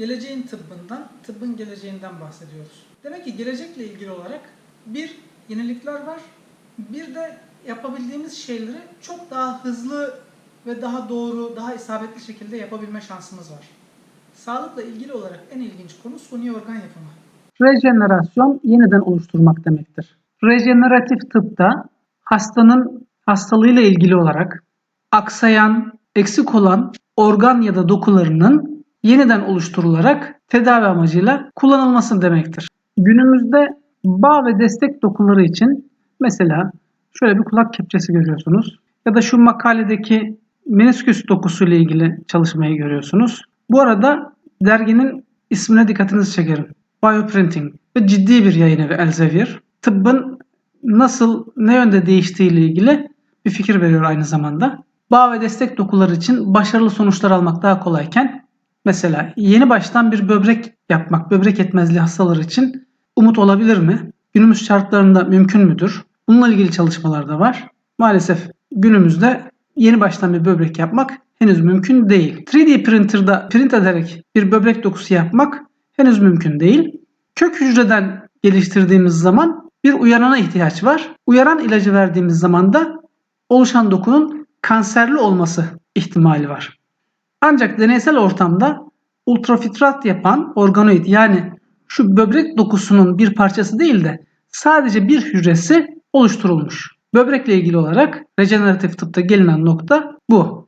geleceğin tıbbından, tıbbın geleceğinden bahsediyoruz. Demek ki gelecekle ilgili olarak bir yenilikler var, bir de yapabildiğimiz şeyleri çok daha hızlı ve daha doğru, daha isabetli şekilde yapabilme şansımız var. Sağlıkla ilgili olarak en ilginç konu suni organ yapımı. Rejenerasyon yeniden oluşturmak demektir. Rejeneratif tıpta hastanın hastalığıyla ilgili olarak aksayan, eksik olan organ ya da dokularının yeniden oluşturularak tedavi amacıyla kullanılması demektir. Günümüzde bağ ve destek dokuları için mesela şöyle bir kulak kepçesi görüyorsunuz ya da şu makaledeki menisküs dokusu ile ilgili çalışmayı görüyorsunuz. Bu arada derginin ismine dikkatinizi çekerim. Bioprinting ve ciddi bir yayın evi Elsevier. Tıbbın nasıl, ne yönde değiştiği ile ilgili bir fikir veriyor aynı zamanda. Bağ ve destek dokuları için başarılı sonuçlar almak daha kolayken mesela yeni baştan bir böbrek yapmak, böbrek yetmezliği hastaları için umut olabilir mi? Günümüz şartlarında mümkün müdür? Bununla ilgili çalışmalar da var. Maalesef günümüzde yeni baştan bir böbrek yapmak henüz mümkün değil. 3D printer'da print ederek bir böbrek dokusu yapmak henüz mümkün değil. Kök hücreden geliştirdiğimiz zaman bir uyarana ihtiyaç var. Uyaran ilacı verdiğimiz zaman da oluşan dokunun kanserli olması ihtimali var. Ancak deneysel ortamda ultrafiltrat yapan organoid yani şu böbrek dokusunun bir parçası değil de sadece bir hücresi oluşturulmuş. Böbrekle ilgili olarak rejeneratif tıpta gelinen nokta bu.